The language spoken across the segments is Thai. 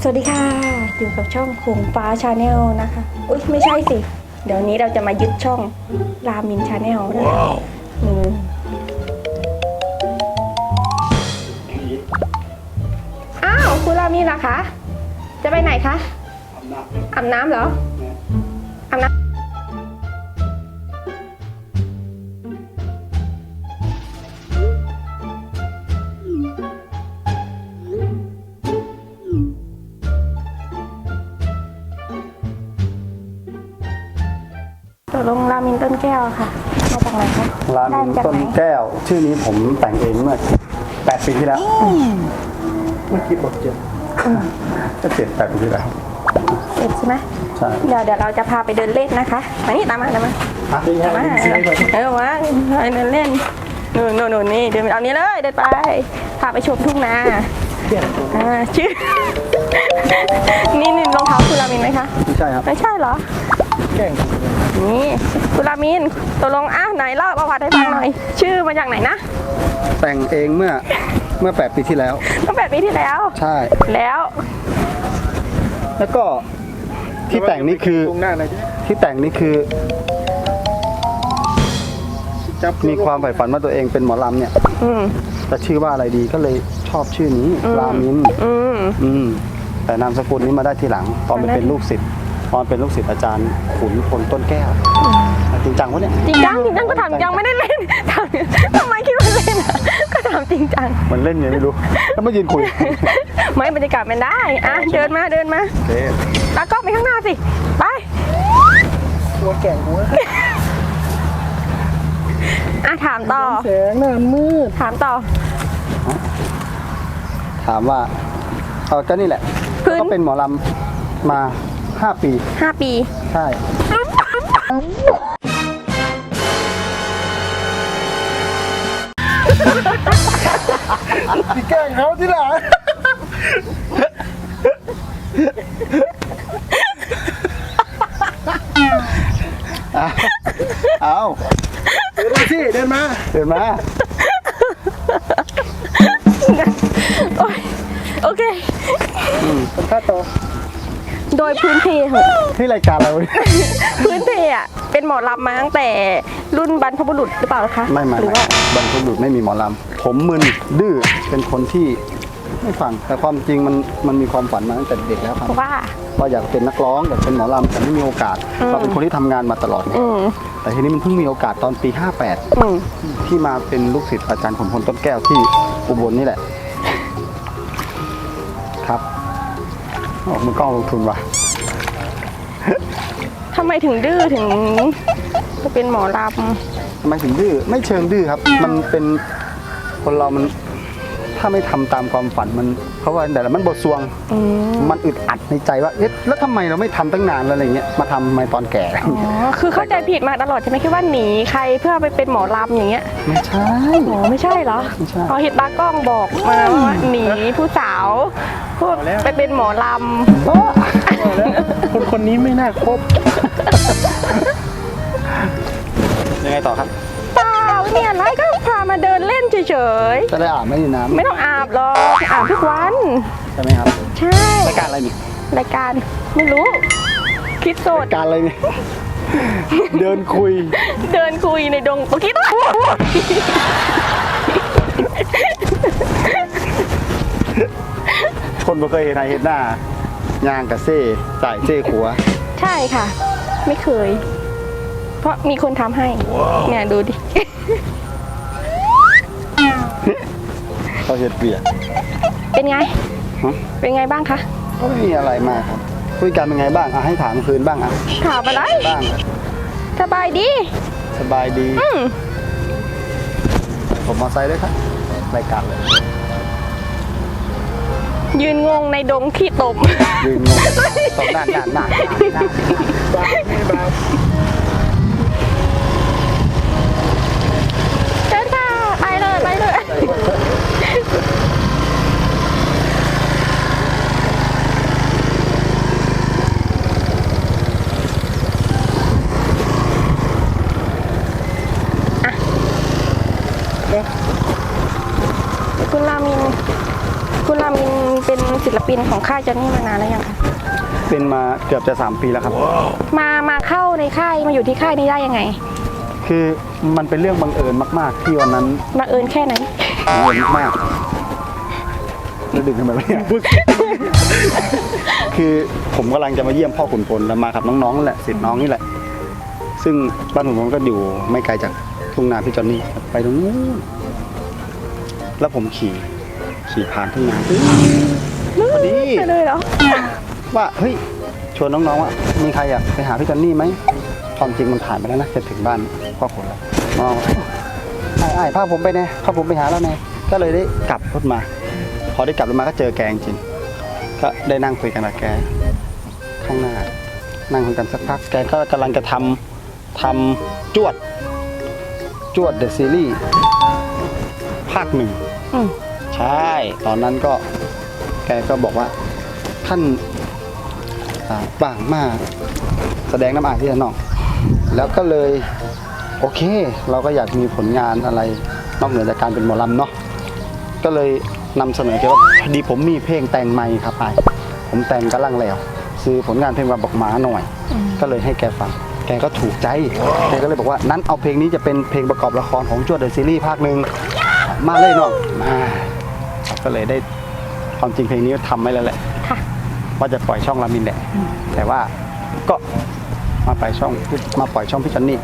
สวัสดีค่ะ อยู่กับช่องคงฟ้าชาแนลนะคะ อุ้ยไม่ใช่สิ เดี๋ยวนี้เราจะมายึดช่องรามินชาแนลนะคะ อืมอ้าวคุณรามินล่ะคะ จะไปไหนคะอาบน้ำเหรออาบน้ำ ตกลงรามินต้นแก้วค่ะ มาจากไหนคะรามินได้จากต้นไหนแก้ว ชื่อนี้ผมแต่งเองเมื่อ8ปีที่แล้วเมื่อกี้บอกเจ็ดก็เจ็ดแปดปีที่แล้วเจ็บใช่ไหมใช่เดี๋ยวเดี๋ยวเราจะพาไปเดินเล่นนะคะมานี่ตามมาตามมาฮะตามมาเออมาไปเดินเล่นนู่นนู่นนู่นนี่เดินเอานี้เลยเดินไปพาไปชมทุ่งนาอ่าชื่อนี่นี่รองเท้าคุณรามินไหมคะไม่ใช่ครับไม่ใช่เหรอ แกล้งนี่คุณรามินตกลงอ้าวไหนเล่าประวัติให้ฟังหน่อย ชื่อมาจากไหนนะ แต่งเองเมื่อเมื่อ 8 ปีที่แล้ว ตั้งแต่ปีที่แล้ว ใช่ แล้วแล้วก็ที่แต่งนี่คือที่แต่งนี่คือมีความใฝ่ฝันว่าตัวเองเป็นหมอลำเนี่ยอืมจะชื่อว่าอะไรดีก็เลยชอบชื่อนี้รามินอืม อืมแต่นามสกุลนี้มาได้ทีหลังตอนไปเป็นลูกศิษย์ ตอนเป็นลูกศิษย์อาจารย์ขุนพลต้นแก้วจริงจังวะเนี่ยจริงจังจริงจังก็ถามยังไม่ได้เล่นถามทำไมคิดว่าเล่นอะก็ถามจริงจังมันเล่นไงไม่รู้แล้วมายืนคุยไม่บรรยากาศมันได้อะเดินมาเดินมาเอ๊ะตากล้องไปข้างหน้าสิไปตัวแก่หัวอะถามต่อแสงหน้ามืดถามต่อ ถามว่าเออก็นี่แหละพื้นก็เป็นหมอลำมา 5 ปี 5 ปี ใช่ พี่แกล้งเขาที่หลังเอาเดินสิเดินมา เดินมา โอ้ยโอเคเป็นค่าโต โดยพื้นเพเหอะที่รายการเราเนี่ยพื้นเพอะเป็นหมอลำมาตั้งแต่รุ่นบรรพบุรุษหรือเปล่าคะไม่ไม่หรือไม่ว่าบรรพบุรุษไม่มีหมอลำ ผมมึนดื้อเป็นคนที่ไม่ฟัง แต่ความจริงมันมันมีความฝันมาตั้งแต่เด็กแล้วครับ ว่า ว่าอยากเป็นนักร้องอยากเป็นหมอลำแต่ไม่มีโอกาส เราเป็นคนที่ทำงานมาตลอดอืมแต่ทีนี้มันเพิ่งมีโอกาสตอนปีอืม58ที่มาเป็นลูกศิษย์อาจารย์ขุนพลต้นแก้วที่อุบลนี่แหละ ครับ ออกมือกล้องลงทุนว่ะทำไมถึงดื้อถึงจะเป็นหมอลทำไมถึงดื้อไม่เชิงดื้อครับ มันเป็นคนเรามันถ้าไม่ทำตามความฝันมัน เขาว่าแต่ละมันบทสวงำอืมมันอึดอัดในใจว่าเอ๊ะแล้วทำไมเราไม่ทำตั้งนานแล้วอะไรเงี้ยมาทำทำไมตอนแก่อ๋อคือเข้าใจผิดมาตลอดใช่ไหมคิดว่าหนีใครเพื่อไปเป็นหมอลำอย่างเงี้ยไม่ใช่ อ๋อไม่ใช่เหรอไม่ใช่ พอเห็นตากล้องบอกมาว่าหนีผู้สาวเพื่อไปเป็นหมอลคนคนนี้ไม่น่าคบยังไงต่อครับ เดินเล่นเฉยจะได้อาบไม่ดีน้ๆไม่ต้องอาบหรอกอาบทุกวันำใช่ไหมครับใช่ รายการอะไรนี่รายการไม่รู้ คิดโสด รายการอะไรนี่เดินคุยเดินคุยในดงเมื่อกี้ตัวคนบ่เคยเห็นหน้าเห็นหน้ายางกับเซ่จ่ายเซ่ขัวใช่ค่ะ ไม่เคย เพราะมีคนทำให้ เนี่ยดูดิ เขาเห็ดเปียกเป็นไงฮะเป็นไงบ้างคะ ก็ไม่มีอะไรมากครับ คุยกันเป็นไงบ้างอะให้ถามคืนบ้างอะถามอะไรบ้างสบายดี สบายดี อืมผมมอไซค์ด้วยครับรายการเลยยืนงงในดงขี้ตม ยืนงงตบหน้าหน้าหน้าหน้าหน้าบ้าไม่บ้าเชิญค่ะไปเลยไปเลย อะเดี๋ยวคุณรามินศิลปินของค่ายจอนนี่มานานแล้วยังคะ เป็นมาเกือบจะ 3 ปีแล้วครับ มา มาเข้าในค่าย มาอยู่ที่ค่ายนี้ได้ยังไง คือมันเป็นเรื่องบังเอิญมาก ๆ ที่วันนั้นมาเอิญแค่ไหน บังเอิญมาก แล้วดึงทำไมวะเนี่ยคือผมกำลังจะมาเยี่ยมพ่อขุนพลแล้วมากับน้องๆนั่นแหละสิทธิ์น้องนี่แหละ ซึ่งบ้านขุนพลก็อยู่ไม่ไกลจากทุ่งนาพี่จอนนี่ไปตรงนู้นแล้วผมขี่ขี่ผ่านทุ่งนาพอดีไปเลยเหรอว่าเฮ้ยชวนน้องๆว่ามีใครอยากไปหาพี่จอนนี่ไหมความจริงมันผ่านไปแล้วนะจะถึงบ้านพ่อขุนแล้วน้องไอ้ไอ้ายพาผมไปแน่พาผมไปหาแล้วแน่ก็เลยได้กลับรถมาพ อได้กลับรถมาก็เจอแกจริงๆก็ได้นั่งคุยกันกับแก ข้างหน้า นั่งคุยกันสักพักแกก็กำลังจะทำทำจวด จวดเดอะซีรีส์ภาคหนึ่งอืมใช่ ตอนนั้นก็แกก็บอกว่าท่านอ่าบ้างมาก แสดงน้ำอายที่น้อง แล้วก็เลยโอเค เราก็อยากมีผลงานอะไรนอกเหนือจากการเป็นหมอลำเนาะก็เลย นำเสนอแกว่าพอดีผมมีเพลงแต่งใหม่ครับไอายผมแต่งกำลังแล้ว ซื้อผลงานเพลงว่าบอกหมาหน่อย ก็เลยให้แกฟัง แกก็ถูกใจแกก็เลยบอกว่านั้นเอาเพลงนี้จะเป็นเพลงประกอบละครของจวดเดอะซีรีส์ภาคหนึ่งมาเลยน้องมาก็เลยได้ความจริงเพลงนี้ทำไว้แล้วแหละค่ะว่าจะปล่อยช่องรามินแหละแต่ว่าก็มาปล่อยช่องมาปล่อยช่องพี่จอนนี่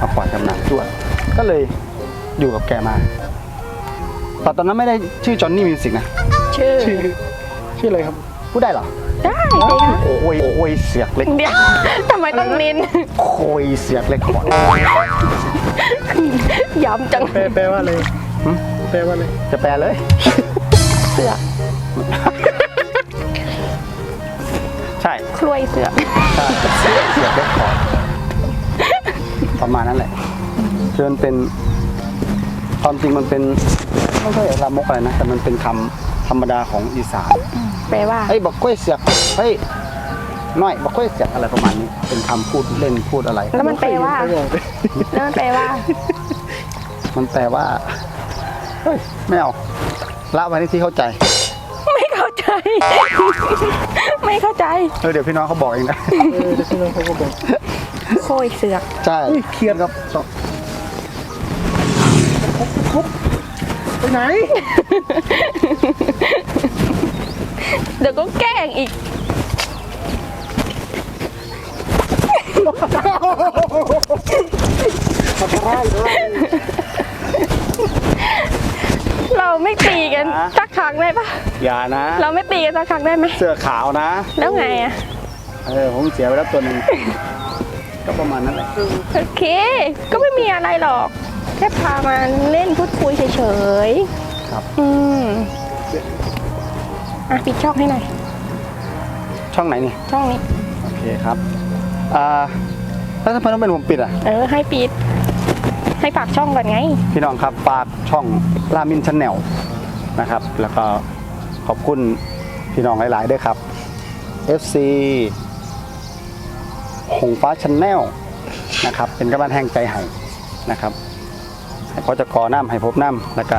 มาปล่อยกำนันจวดก็เลยอยู่กับแกมา แต่ตอนนั้นไม่ได้ชื่อจอนนี่มิวสิกนะ ชื่อ ชื่อชื่ออะไรครับพูดได้เหรอได้สิคะโอ้ยโอ้ยเสียกเล็กเดี๋ยวทำไมต้องนินโคยเสียกเล็กขอดย้ำจังแปลแปลว่าอะไรหึแปลว่าอะไรจะแปลเลย เสือกใช่คลุยเสือกใช่เสียกเสียกเล็กขอดประมาณนั้นแหละคือมันเป็นความจริงมันเป็น ไม่ใช่ลามกอะไรนะแต่มันเป็นคำธรรมดาของอีสานแปลว่า เฮ้ยบอกกล้วยเสียกเฮ้ยน้อยบอกกล้วยเสียกอะไรประมาณนี้ เป็นคำพูดเล่นพูดอะไร แล้วมันแปลว่า แล้วมันแปลว่า มันแปลว่าเฮ้ยไม่เอาละไว้ในที่เข้าใจไม่เข้าใจ ไม่เข้าใจเออเดี๋ยวพี่น้องเขาบอกเองนะเออเดี๋ยวพี่น้องเขาก็บอกโคยเสือก ใช่อุ้ยเครียดครับ ไปไหน เดี๋ยวก็แกล้งอีก เราไม่ตีกันสักครั้งได้ปะอย่านะ เราไม่ตีกันสักครั้งได้ไหม เสื้อขาวนะแล้วไงอะเออผมเสียไปแล้วตัวหนึ่งก็ประมาณนั้นแหละโอเค ก็ไม่มีอะไรหรอกแค่พามาเล่นพูดคุยเฉยครับๆอืมอะปิดช่องให้หน่อยช่องไหนนี่ ช่องนี้ โอเคครับอ่าแล้วทำไมต้องเป็นผมปิดอะ เออ ให้ปิด ให้ฝากช่องก่อนไง พี่น้องครับฝากช่องรามินช n แนลนะครับ แล้วก็ขอบคุณพี่น้องหลายๆด้วยครับ FC หงฟ้าช n แนลนะครับ เป็นกำลังแห่งใจให้นะครับ ให้พ่อจะกอน้ำให้พบน้ำแล้วก็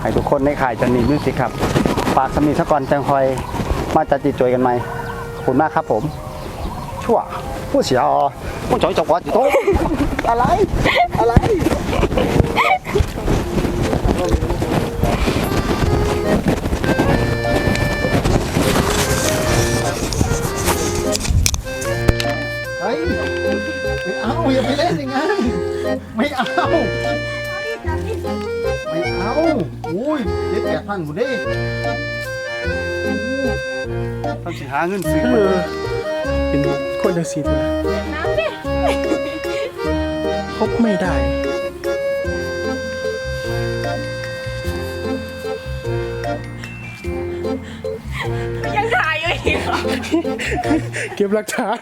ให้ทุกคนในข่ายจันนีมิวสิกครับฝากสมีสกอนจังคอยมาจัดจิตจอยกันไหมขอบคุณมากครับผม ชั่วผู้เสียอ๋อผู้จอยจบวัดโตะอะไร อะไรเฮ้ยไม่เอาอย่าไปเล่นอย่างนั้นไม่เอา เอาอุ้ยเจ็ดแปดพันหมดดิต้องสิหาเงินซื้อเออเป็นคนจังสีตัวนะน้ำดิคบไม่ได้ยังถ่ายอยู่อีกเหรอเก็บหลักฐาน